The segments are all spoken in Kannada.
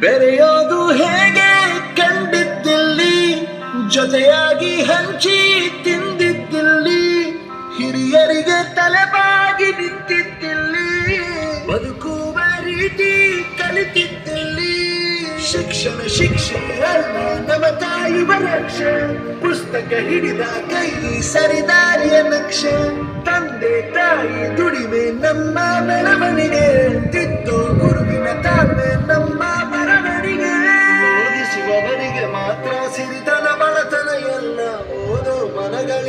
ಬೆರೆಯೋದು ಹೇಗೆ ಕಂಡಿದ್ದಿಲ್ಲಿ? ಜೊತೆಯಾಗಿ ಹಂಚಿ ತಿಂದಿದ್ದಿಲ್ಲಿ? ಹಿರಿಯರಿಗೆ ತಲೆಬಾಗಿ ನಿಂತಿದ್ದಿಲ್ಲಿ? ಬದುಕುವ ರೀತಿ ಕಲಿತಿದ್ದಿಲ್ಲಿ? ಶಿಕ್ಷಣ, ಶಿಕ್ಷೆ ಅಲ್ಲ ನಮ್ಮ ರಕ್ಷೆ ಪುಸ್ತಕ ಹಿಡಿದ ಕೈ, ಸರಿದಾರಿಯ ನಕ್ಷೆ, ತಂದೆ, ತಾಯಿ, ದುಡಿಮೆ, ನಮ್ಮ ಬೆಳವಣಿಗೆ, ತಿದ್ದು, ಗುರುವಿನ ತಾಳ್ಮೆ, ನಮ್ಮ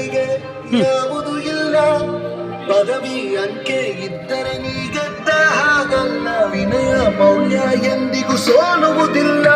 ಮನಗಳಿಗೆ ಯಾವುದು ಇಲ್ಲ. ಪದವಿ ಅಂಕೆ ಇದ್ದರೆ ನೀ ಗೆದ್ದ ಹಾಗಲ್ಲ. ವಿನಯ ಮೌಲ್ಯ ಎಂದಿಗೂ ಸೋಲುವುದಿಲ್ಲ.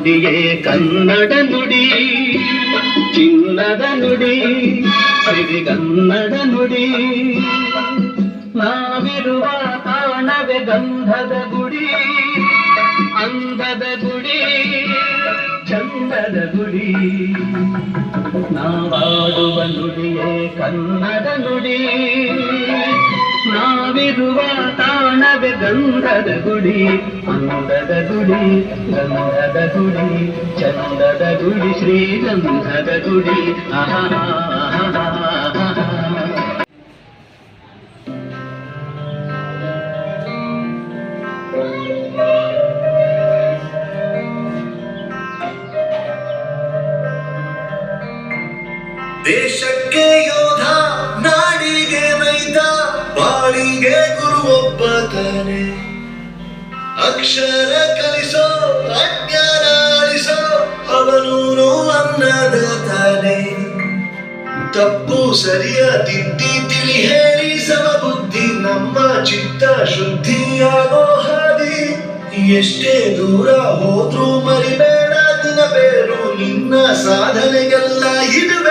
ನುಡಿಯೇ ಕನ್ನಡ ನುಡಿ, ಚಿನ್ನದ ನುಡಿ, ಸಿರಿಗನ್ನಡ ನುಡಿ. ನಾವಿರುವ ತಾಣವೇ ಗಂಧದ ಗುಡಿ ಅಂಧದ ಗುಡಿ, ಚಂದದ ಗುಡಿ. ನಾವಾಡುವ ನುಡಿಯೇ ಕನ್ನಡ ನುಡಿ, ನಾವಿರುವ ತಾಣವೇ ಗಂಧದ ಗುಡಿ ಅಂದದ ಗುಡಿ, ಗಂಧದ ಗುಡಿ, ಚಂದದ ಗುಡಿ ಶ್ರೀಗಂಧದ ಗುಡಿ. ಆಹಾ ದೇಶಕ್ಕೆ ಯೋಧ ನಾಡಿಗೆ ರೈತ ಬಾಳಿಗೆ ಗುರು ಒಬ್ಬ ತಾನೆ ಅಕ್ಷರ ಕಲಿಸೋ, ಅಜ್ಞಾನ ಅಳಿಸೋ ಅವನೂನು ಅನ್ನದ ತಾನೆ ತಪ್ಪು ಸರಿಯ ತಿದ್ದಿ ತಿಳಿ ಹೇಳಿ ಸಮಬುದ್ಧಿ ನಮ್ಮ ಚಿತ್ತ ಶುದ್ಧಿಯಾಗೋ ಹಾದಿ. ಎಷ್ಟೇ ದೂರ ಹೋದ್ರೂ ಮರಿಬೇಡ ದಿನ ಬೇರು ನಿನ್ನ ಸಾಧನೆಗೆಲ್ಲ ಇದುವೇ.